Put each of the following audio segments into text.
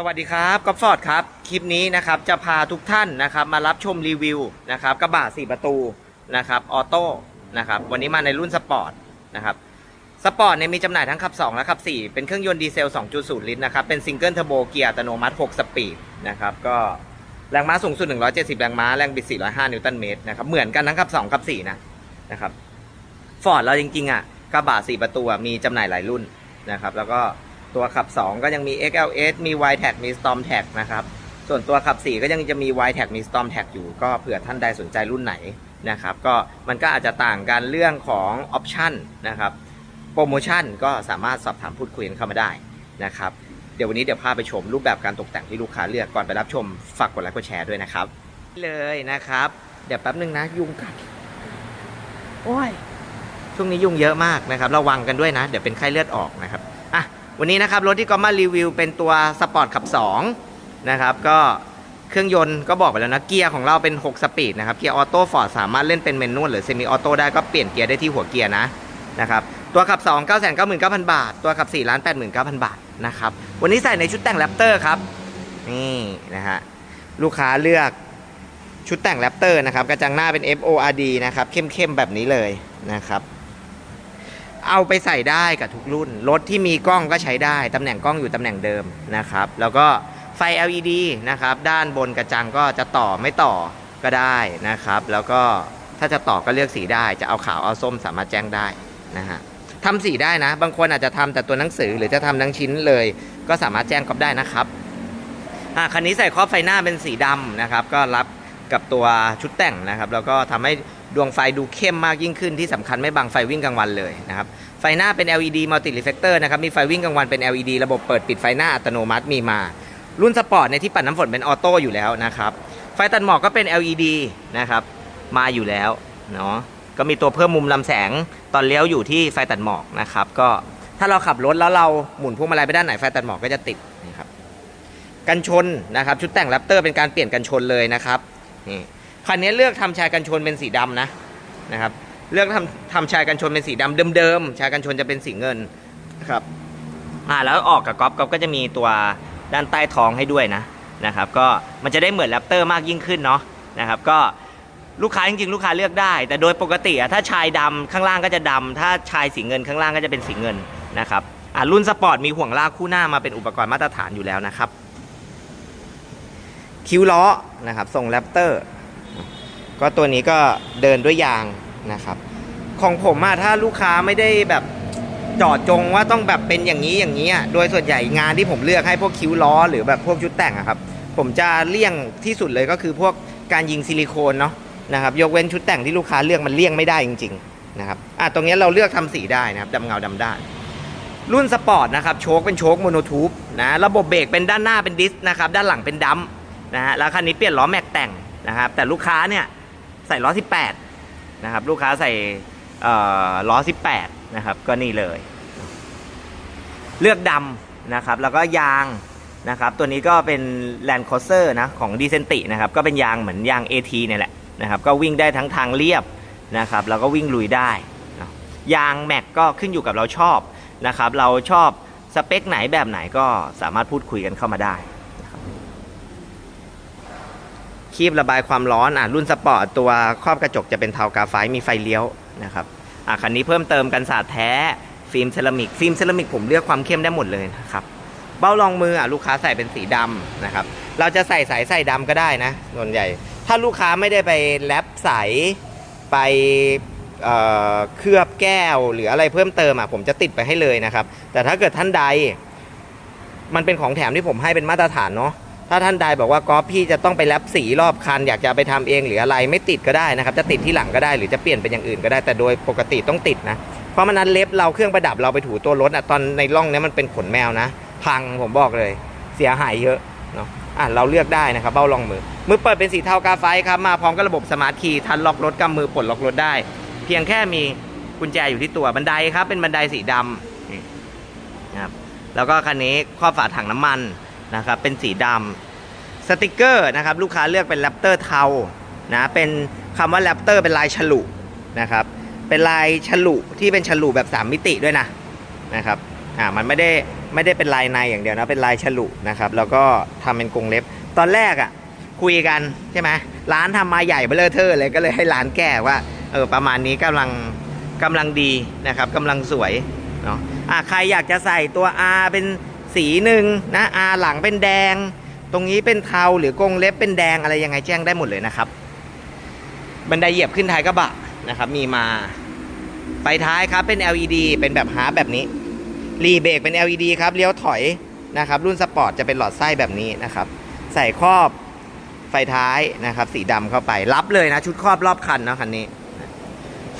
สวัสดีครับก๊อฟฟอร์ดครับ คลิปนี้นะครับจะพาทุกท่านนะครับมารับชมรีวิวนะครับกระบะ4ประตูนะครับออโต้นะครับวันนี้มาในรุ่นสปอร์ตนะครับสปอร์ตเนี่ยมีจำหน่ายทั้งขับ 2 และขับ 4 เป็นเครื่องยนต์ดีเซล 2.0 ลิตรนะครับเป็นซิงเกิลเทอร์โบเกียร์อัตโนมัติ 6 สปีดนะครับก็แรงม้าสูงสุด 170 แรงม้า แรงบิด 405 นิวตันเมตรนะครับเหมือนกันทั้งขับ 2 ขับ 4 นะนะครับฟอร์ดเราจริงๆอะกระบะ4ประตูมีจำหน่ายหลายรุ่นนะครับแล้วก็ ตัวขับ 2 ก็ยังมี XLS มี y t a g มี Storm Tag นะครับ ส่วนตัวขับ 4 ก็ยังจะมี y t a g มี Storm Tag อยู่ ก็เผื่อท่านใดสนใจรุ่นไหนนะครับ ก็มันก็อาจจะต่างกันเรื่องของออปชันนะครับ โปรโมชั่นก็สามารถสอบถามพูดคุยกันเข้ามาได้นะครับ เดี๋ยววันนี้เดี๋ยวพาไปชมรูปแบบการตกแต่งที่ลูกค้าเลือกก่อนไปรับชมฝากกดไลค์กดแชร์ด้วยนะครับ เลยนะครับ เดี๋ยวแป๊บนึงนะยุงกัดโอ้ยช่วงนี้ยุงเยอะมากนะครับ ระวังกันด้วยนะ เดี๋ยวเป็นไข้เลือดออกนะครับ วันนี้นะครับรถที่ก็มารีวิวเป็นตัวสปอร์ตขับ2นะครับก็เครื่องยนต์ก็บอกไปแล้วนะเกียร์ของเราเป็น 6 สปีดนะครับเกียร์ออโต้ฟอร์ดสามารถเล่นเป็นเมนนวลหรือเซมิออโต้ได้ก็เปลี่ยนเกียร์ได้ที่หัวเกียร์นะนะครับตัวขับ 2 9 9 9 0 0 0 บาท ตัวขับ4ล้าน89,000 บาทนะครับวันนี้ใส่ในชุดแต่งแรปเตอร์ครับนี่นะฮะลูกค้าเลือกชุดแต่งแรปเตอร์นะครับกระจังหน้าเป็น FORD นะครับเข้มๆแบบนี้เลยนะครับ เอาไปใส่ได้กับทุกรุ่น รถที่มีกล้องก็ใช้ได้ ตำแหน่งกล้องอยู่ตำแหน่งเดิมนะครับ แล้วก็ไฟ LED นะครับ ด้านบนกระจังก็จะต่อไม่ต่อก็ได้นะครับ แล้วก็ถ้าจะต่อก็เลือกสีได้ จะเอาขาวเอาส้มสามารถแจ้งได้นะฮะทำสีได้นะ บางคนอาจจะทำแต่ตัวหนังสือหรือจะทำทั้งชิ้นเลย ก็สามารถแจ้งก๊อฟได้นะครับอะคันนี้ใส่ครอบไฟหน้าเป็นสีดำนะครับ ก็รับ กับตัวชุดแต่งนะครับ แล้วก็ทำให้ดวงไฟดูเข้มมากยิ่งขึ้นที่สำคัญไม่บังไฟวิ่งกลางวันเลยนะครับ ไฟหน้าเป็น LED multi reflector นะครับ มีไฟวิ่งกลางวันเป็น LED ระบบเปิดปิดไฟหน้าอัตโนมัติมีมา รุ่นสปอร์ตในที่ปัดน้ำฝนเป็นออโต้อยู่แล้วนะครับ ไฟตัดหมอกก็เป็น LED นะครับ มาอยู่แล้วเนาะ ก็มีตัวเพิ่มมุมลำแสงตอนเลี้ยวอยู่ที่ไฟตัดหมอกนะครับ ก็ถ้าเราขับรถแล้วเราหมุนพวงมาลัยไปด้านไหนไฟตัดหมอกก็จะติดนะครับ กันชนนะครับ ชุดแต่งแรปเตอร์เป็นการเปลี่ยนกันชนเลยนะครับ นี่คันนี้เลือกทำชายกันชนเป็นสีดำนะนะครับ เลือกทำทำชายกันชนเป็นสีดำเดิมๆชายกันชนจะเป็นสีเงินนะครับอ่าแล้วออกกับก๊อฟก๊อฟก็จะมีตัวด้านใต้ท้องให้ด้วยนะนะครับ ก็มันจะได้เหมือนแรปเตอร์มากยิ่งขึ้นเนาะนะครับก็ลูกค้าจริงๆลูกค้าเลือกได้ แต่โดยปกติอะถ้าชายดำข้างล่างก็จะดำถ้าชายสีเงินข้างล่างก็จะเป็นสีเงินนะครับอ่ารุ่นสปอร์ตมีห่วงลากคู่หน้ามาเป็นอุปกรณ์มาตรฐานอยู่แล้วนะครับ คิ้วล้อนะครับทรงแรปเตอร์ก็ตัวนี้ก็เดินด้วยยางนะครับ ของผมอะถ้าลูกค้าไม่ได้แบบจอดจงว่าต้องแบบเป็นอย่างนี้อย่างนี้อะโดยส่วนใหญ่งานที่ผมเลือกให้พวกคิ้วล้อ หรือแบบพวกชุดแต่งอะครับ ผมจะเลี่ยงที่สุดเลยก็คือพวกการยิงซิลิโคนเนาะนะครับ ยกเว้นชุดแต่งที่ลูกค้าเลือกมันเลี่ยงไม่ได้จริงๆนะครับอะตรงนี้เราเลือกทำสีได้นะครับดำเงาดำได้รุ่นสปอร์ตนะครับโชคเป็นโชคโมโนทูบนะระบบเบรกเป็นด้านหน้าเป็นดิสก์นะครับด้านหลังเป็นดัม นะฮะแล้วคันนี้เปลี่ยนล้อแม็กแต่งนะครับแต่ลูกค้าเนี่ยใส่ล้อ 18นะครับลูกค้าใส่เอ่อล้อ 18นะครับก็นี่เลย เลือกดำนะครับแล้วก็ยางนะครับตัวนี้ก็เป็น Land Cruiser นะของ d e c e n t i นะครับก็เป็นยางเหมือนยาง AT เนี่ยแหละนะครับก็วิ่งได้ทั้งทางเรียบนะครับแล้วก็วิ่งลุยได้นะยางแม็กก็ขึ้นอยู่กับเราชอบนะครับเราชอบสเปคไหนแบบไหนก็สามารถพูดคุยกันเข้ามาได้นะครับ คีบระบายความร้อนอะรุ่นสปอร์ตตัวครอบกระจกจะเป็นเทากาไฟมีไฟเลี้ยวนะครับอะคันนี้เพิ่มเติมกันสาดแท้ฟิล์มเซรามิกฟิล์มเซรามิกผมเลือกความเข้มได้หมดเลยนะครับเบ้ารองมืออะลูกค้าใส่เป็นสีดำนะครับเราจะใส่สายใส่ดำก็ได้นะส่วนใหญ่ ถ้าลูกค้าไม่ได้ไปแรปใสไปเเคลือบแก้วหรืออะไรเพิ่มเติมอะผมจะติดไปให้เลยนะครับ แต่ถ้าเกิดท่านใด มันเป็นของแถมที่ผมให้เป็นมาตรฐานเนาะ ถ้าท่านใดบอกว่าก๊อฟพี่จะต้องไปแรปสีรอบคัน อยากจะไปทำเองหรืออะไรไม่ติดก็ได้นะครับ จะติดที่หลังก็ได้หรือจะเปลี่ยนเป็นอย่างอื่นก็ได้แต่โดยปกติต้องติดนะ เพราะมันนั้นเล็บเราเครื่องประดับเราไปถูตัวรถอะตอนในร่องนี้มันเป็นขนแมวนะ พังผมบอกเลย เสียหายเยอะเนาะอะเราเลือกได้นะครับเบ้ารองมือมือเปิดเป็นสีเทากาไฟครับมาพร้อมกับระบบสมาร์ทคีย์ทันล็อกรถกำมือปลดล็อกรถได้ เพียงแค่มีกุญแจอยู่ที่ตัวบันไดครับเป็นบันไดสีดำนี่นะครับแล้วก็คันนี้ครอบฝาถังน้ำมัน นะครับเป็นสีดำสติกเกอร์นะครับลูกค้าเลือกเป็นแรปเตอร์เทานะเป็นคำว่าแรปเตอร์เป็นลายฉลุนะครับเป็นลายฉลุที่เป็นฉลุแบบ 3 มิติด้วยนะนะครับอ่ามันไม่ได้ไม่ได้เป็นลายในอย่างเดียวนะเป็นลายฉลุนะครับแล้วก็ทำเป็นกรงเล็บ ตอนแรกอะ่ะคุยกันใช่ไหมร้านทำมาใหญ่เบ้อเลอเทอร์เลยก็เลยให้ร้านแก้ว่าเออประมาณนี้กำลังกำลังดีนะครับกำลังสวยเนาะอะใครอยากจะใส่ตัว R เป็น สีหนึ่งนะ R หลังเป็นแดง ตรงนี้เป็นเทาหรือกรงเล็บเป็นแดงอะไรยังไงแจ้งได้หมดเลยนะครับ บันไดเหยียบขึ้นท้ายกระบะนะครับ มีมาไฟท้ายครับเป็น LED เป็นแบบฮาร์แบบนี้รีเบรกเป็น LED ครับเลี้ยวถอยนะครับรุ่นสปอร์ตจะเป็นหลอดไส้แบบนี้นะครับ ใส่ครอบไฟท้ายนะครับ สีดำเข้าไปรับเลยนะ ชุดครอบรอบคันนะคันนี้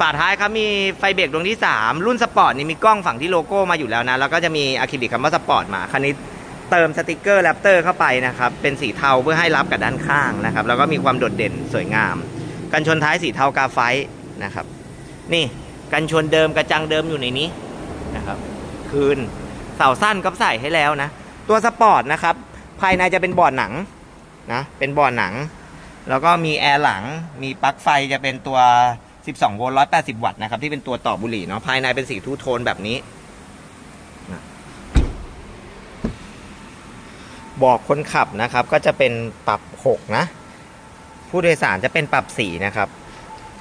ฝาท้ายครับมีไฟเบรกดวงที่ 3 รุ่นสปอร์ตนี่มีกล้องฝั่งที่โลโก้มาอยู่แล้วนะ แล้วก็จะมีอะคริลิกคำว่าสปอร์ตมา คันนี้เติมสติกเกอร์แรปเตอร์เข้าไปนะครับ เป็นสีเทาเพื่อให้รับกับด้านข้างนะครับ แล้วก็มีความโดดเด่นสวยงาม กันชนท้ายสีเทากาไฟนะครับ นี่กันชนเดิมกระจังเดิมอยู่ในนี้นะครับ คืนเสาสั้นก็ใส่ให้แล้วนะ ตัวสปอร์ตนะครับ ภายในจะเป็นบอร์ดหนังนะ เป็นบอร์ดหนัง แล้วก็มีแอร์หลัง มีปลั๊กไฟจะเป็นตัว 12 โวลต์180 วัตต์นะครับ ที่เป็นตัวต่อบุหรี่เนาะภายในเป็นสีทูโทนแบบนี้ บอกคนขับนะครับ ก็จะเป็นปรับ 6 นะ ผู้โดยสารจะเป็นปรับ 4 นะครับ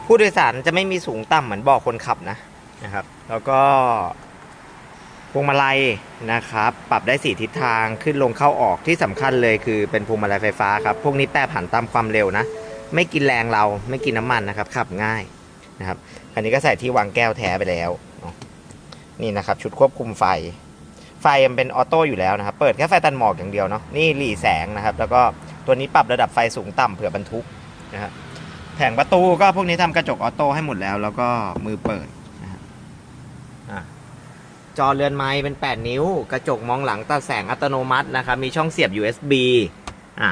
ผู้โดยสารจะไม่มีสูงต่ำเหมือนบอกคนขับนะนะครับ แล้วก็พวงมาลัยนะครับ ปรับได้สีทิศทางขึ้นลงเข้าออกที่สำคัญเลยคือเป็นพวงมาลัยไฟฟ้าครับ พวกนี้แปรผันตามความเร็วนะ ไม่กินแรงเราไม่กินน้ำมันนะครับ ขับง่าย นะครับคันนี้ก็ใส่ที่วางแก้วแท้ไปแล้วนี่นะครับชุดควบคุมไฟ ไฟมันเป็นออโต้อยู่แล้วนะครับ เปิดแค่ไฟตันหมอกอย่างเดียวเนาะนี่หลีแสงนะครับ แล้วก็ตัวนี้ปรับระดับไฟสูงต่ำเผื่อบรรทุกนะครับแผงประตูก็พวกนี้ทำกระจกออโต้ให้หมดแล้ว แล้วก็มือเปิดนะครับอะจอเรือนไม้เป็น 8 นิ้ว กระจกมองหลังตัดแสงอัตโนมัตินะครับ มีช่องเสียบ USB อะ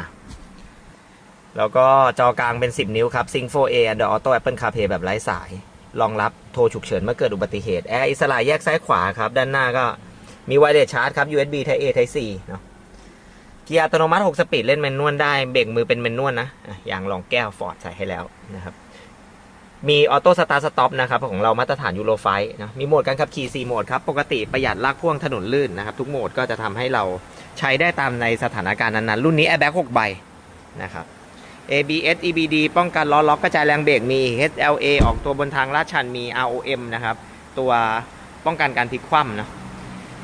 แล้วก็จอกลางเป็น 10 นิ้วครับ Sync 4A Android Auto Apple CarPlay แบบไร้สาย รองรับโทรฉุกเฉินเมื่อเกิดอุบัติเหตุแอร์อิสระแยกซ้ายขวาครับ ด้านหน้าก็มีไวเลสชาร์จครับ USB Type A Type C เนาะเกียร์อัตโนมัติ 6 สปีดเล่นแมนนวลได้ เบรกมือเป็นแมนนวลนะอะอย่างลองแก้วฟอร์ดใส่ให้แล้วนะครับ มีออโต้สตาร์สต็อปนะครับ ของเรามาตรฐานยูโรไฟนะมีโหมดการขับขี่ 4 โหมดครับ ปกติประหยัดลากพ่วงถนนลื่นนะครับ ทุกโหมดก็จะทำให้เราใช้ได้ตามในสถานการณ์นั้นๆรุ่นนี้แอร์แบ็ก6ใบนะครับ ABS EBD ป้องกันล้อล็อกกระจายแรงเบรกมี HLA ออกตัวบนทางลาดชันมี ROM นะครับ ตัวป้องกันการพลิกคว่ำนะ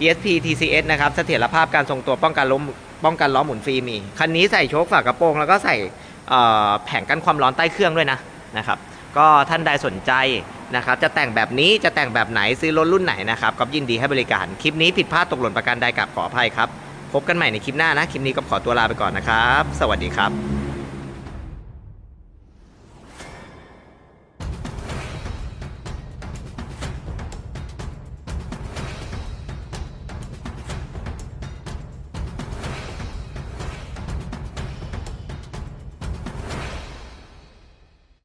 ESP TCS นะครับเสถียรภาพการทรงตัวป้องกันล้มป้องกันล้อหมุนฟรีมี คันนี้ใส่โชคฝากระโปรง แล้วก็ใส่แผงกันความร้อนใต้เครื่องด้วยนะนะครับ ก็ท่านใดสนใจนะครับ จะแต่งแบบนี้จะแต่งแบบไหนซื้อรถรุ่นไหนนะครับก็ยินดีให้บริการ คลิปนี้ผิดพลาดตกหล่นประการใดกับขออภัยครับ พบกันใหม่ในคลิปหน้านะ คลิปนี้ก็ขอตัวลาไปก่อนนะครับ สวัสดีครับ